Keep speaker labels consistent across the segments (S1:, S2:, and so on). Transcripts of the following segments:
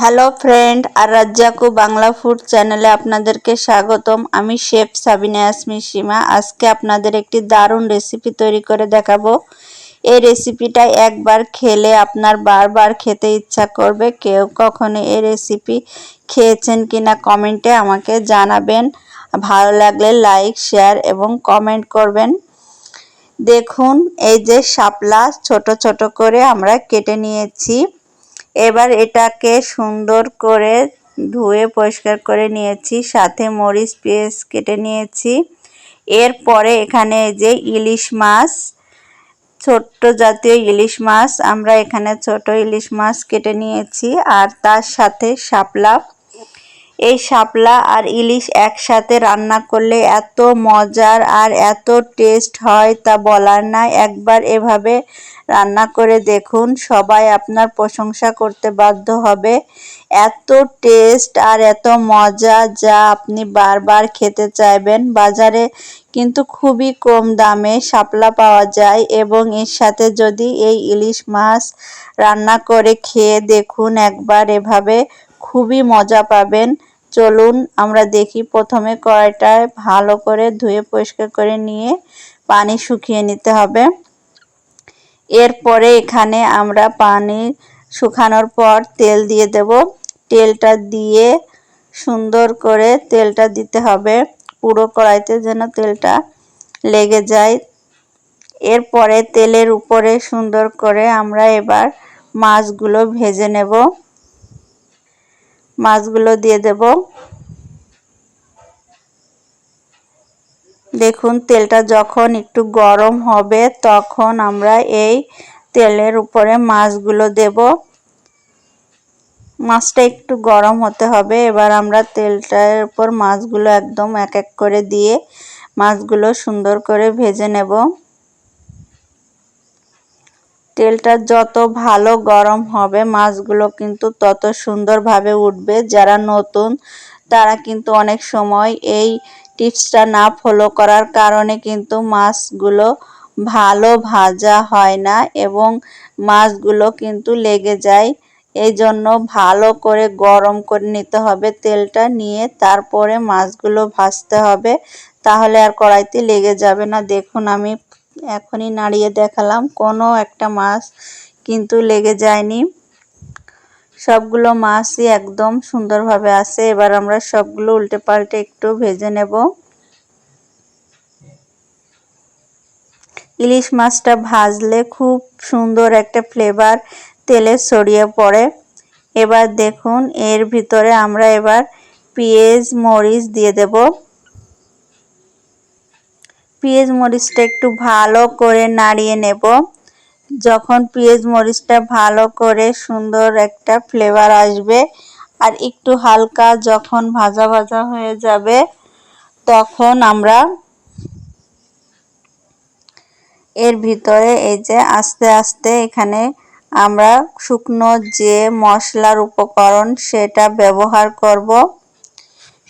S1: Hello friend আর রাজ্জাকু Bangla food চ্যানেলে আপনাদেরকে স্বাগতম। আমি শেফ সাবিনা আসমি সীমা। আজকে আপনাদের একটি দারুণ রেসিপি তৈরি করে দেখাবো। এই রেসিপিটা একবার খেলে আপনার বারবার খেতে ইচ্ছা করবে। কেউ কখনো এই রেসিপি খেয়েছেন কিনা কমেন্টে আমাকে জানাবেন। ভালো লাগলে লাইক শেয়ার এবং কমেন্ট করবেন। দেখুন, এই যে শাপলা ছোট ছোট করে আমরা কেটে নিয়েছি। এবার এটাকে সুন্দর করে ধুয়ে পরিষ্কার করে নিয়েছি, সাথে মরিচ পেঁয়াজ কেটে নিয়েছি। এরপরে এখানে যে ইলিশ মাছ, ছোট্ট জাতীয় ইলিশ মাছ, আমরা এখানে ছোট ইলিশ মাছ কেটে নিয়েছি, আর তার সাথে শাপলা এই শাপলা আর ইলিশ একসাথে রান্না করলে এত মজার আর এত টেস্ট হয় তা বলার না একবার এভাবে রান্না করে দেখুন, সবাই আপনার প্রশংসা করতে বাধ্য হবে। এত টেস্ট আর এত মজা যা আপনি বারবার খেতে চাইবেন বাজারে কিন্তু খুবই কম দামে শাপলা পাওয়া যায় এবং এর সাথে যদি এই ইলিশ মাছ রান্না করে খেয়ে দেখুন একবার এভাবে খুবই মজা পাবেন। চলুন আমরা দেখি প্রথমে কড়াইটায় ভালো করে ধুয়ে পরিষ্কার করে নিয়ে পানি শুকিয়ে নিতে হবে। এরপরে এখানে আমরা পানি শুকানোর পর তেল দিয়ে দেব। তেলটা দিয়ে সুন্দর করে তেলটা দিতে হবে। পুরো কড়াইতে যেন তেলটা লেগে যায়। এরপরে তেলের উপরে সুন্দর করে আমরা এবার মাছগুলো ভেজে নেব। মাছগুলো দিয়ে দেব। দেখুন, তেলটা যখন একটু গরম হবে, তখন আমরা এই তেলের উপরে মাছগুলো দেব। মাছটা একটু গরম হতে হবে। এবার আমরা তেলটার উপর মাছগুলো একদম এক এক করে দিয়ে মাছগুলো সুন্দর করে ভেজে নেব। তেলটা যত ভালো গরম হবে, মাছগুলো কিন্তু তত সুন্দরভাবে উঠবে। যারা নতুন, তারা কিন্তু অনেক সময় এই টিপসটা না ফলো করার কারণে কিন্তু মাছগুলো ভালো ভাজা হয় না এবং মাছগুলো কিন্তু লেগে যায়। এই জন্য ভালো করে গরম করে নিতে হবে তেলটা, নিয়ে তারপরে মাছগুলো ভাজতে হবে। তাহলে আর কড়াইতে লেগে যাবে না। দেখুন আমি এখনই নাড়িয়ে দেখালাম। কোনো একটা মাছ কিন্তু লেগে যায়নি। সবগুলো মাছই একদম সুন্দরভাবে আছে। এবার আমরা সবগুলো উল্টে পাল্টে একটু ভেজে নেব। ইলিশ মাছটা ভাজলে খুব সুন্দর একটা ফ্লেভার তেলে ছড়িয়ে পড়ে। এবার দেখুন, এর ভিতরে আমরা এবার পেঁয়াজ, মরিচ দিয়ে দেব। পেঁয়াজ মরিচটা একটু ভালো করে নাড়িয়ে নেব। যখন পেঁয়াজ মরিচটা ভালো করে সুন্দর একটা ফ্লেভার আসবে আর একটু হালকা যখন ভাজা ভাজা হয়ে যাবে, তখন আমরা এর ভিতরে এই যে আস্তে আস্তে এখানে আমরা শুকনো যে মশলার উপকরণ সেটা ব্যবহার করব।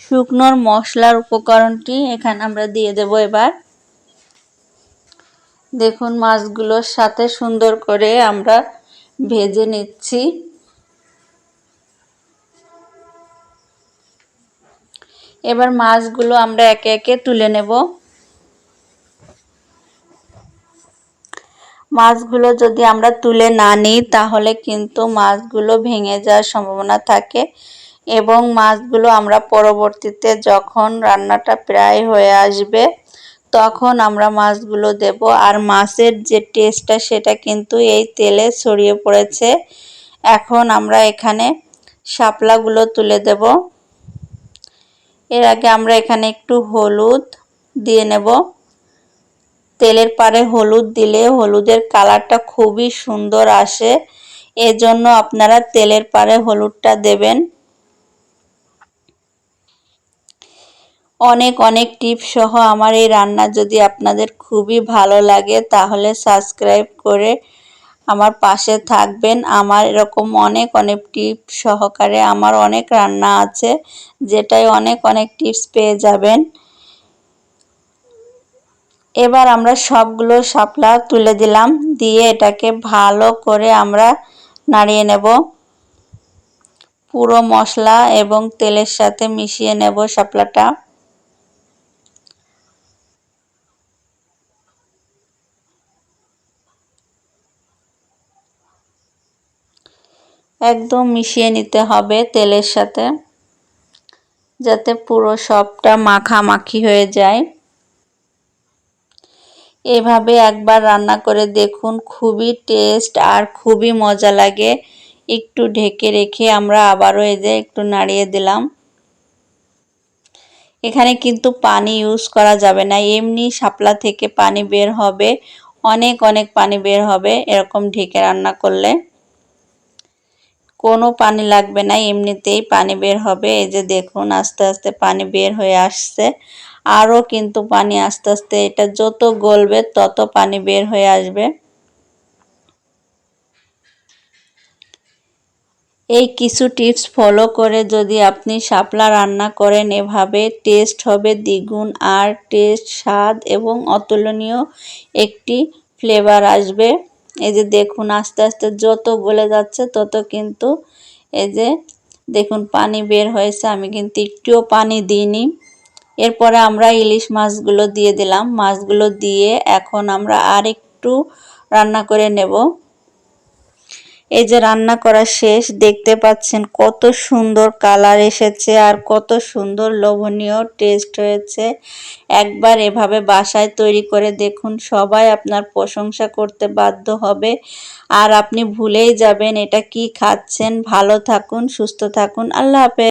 S1: শুকনোর মশলার উপকরণটি এখানে আমরা দিয়ে দেব এবার। দেখুন, মাছগুলোর সাথে সুন্দর করে আমরা ভেজে নিচ্ছি। এবার মাছগুলো আমরা একে একে তুলে নেব। মাছগুলো যদি আমরা তুলে না নিই, তাহলে কিন্তু মাছগুলো ভেঙে যাওয়ার সম্ভাবনা থাকে এবং মাছগুলো আমরা পরবর্তীতে যখন রান্নাটা প্রায় হয়ে আসবে তখন আমরা মাছগুলো দেব, আর মাছের যে টেস্টটা সেটা কিন্তু এই তেলে ছড়িয়ে পড়েছে। এখন আমরা এখানে শাপলাগুলো তুলে দেব। এর আগে আমরা এখানে একটু হলুদ দিয়ে নেব। তেলের পারে হলুদ দিলে হলুদের কালারটা খুবই সুন্দর আসে। এজন্য আপনারা তেলের পারে হলুদটা দেবেন। অনেক অনেক টিপস সহ আমার এই রান্না যদি আপনাদের খুবই ভালো লাগে, তাহলে সাবস্ক্রাইব করে আমার পাশে থাকবেন। আমার এরকম অনেক অনেক টিপস সহকারে আমার অনেক রান্না আছে যেটাই অনেক অনেক টিপস পেয়ে যাবেন। এবার আমরা সবগুলো শাপলা তুলে দিলাম, দিয়ে এটাকে ভালো করে আমরা নাড়িয়ে নেব। পুরো মশলা এবং তেলের সাথে মিশিয়ে নেব শাপলাটা। একদম মিশিয়ে নিতে হবে তেলের সাথে, যাতে পুরো সবটা মাখামাখি হয়ে যায়। এভাবে একবার রান্না করে দেখুন, খুবই টেস্ট আর খুবই মজা লাগে। একটু ঢেকে রেখে আমরা আবারও যে একটু নাড়িয়ে দিলাম। এখানে কিন্তু পানি ইউজ করা যাবে না, এমনি শাপলা থেকে পানি বের হবে, অনেক অনেক পানি বের হবে এরকম ঢেকে রান্না করলে। কোনো পানি লাগবে না, এমনিতেই পানি বের হবে। এই যে দেখুন, আস্তে আস্তে পানি বের হয়ে আসছে। আরও কিন্তু পানি আস্তে আস্তে, এটা যত গলবে তত পানি বের হয়ে আসবে। এই কিছু টিপস ফলো করে যদি আপনি শাপলা রান্না করেন, এভাবে টেস্ট হবে দ্বিগুণ। আর টেস্ট স্বাদ এবং অতুলনীয় একটি ফ্লেভার আসবে। এই যে দেখুন, আস্তে আস্তে যত গলে যাচ্ছে তত কিন্তু এই যে দেখুন, পানি বের হয়েছে। আমি কিন্তু একটুও পানি দিইনি। এরপরে আমরা ইলিশ মাছগুলো দিয়ে দিলাম। মাছগুলো দিয়ে এখন আমরা আর একটু রান্না করে নেব। এই যে রান্না করা শেষ, দেখতে পাচ্ছেন কত সুন্দর কালার এসেছে আর কত সুন্দর লোভনীয় টেস্ট হয়েছে একবার এভাবে বাসায় তৈরি করে দেখুন, সবাই আপনার প্রশংসা করতে বাধ্য হবে। আর আপনি ভুলেই যাবেন এটা কি খাচ্ছেন। ভালো থাকুন, সুস্থ থাকুন। আল্লাহ হাফেজ।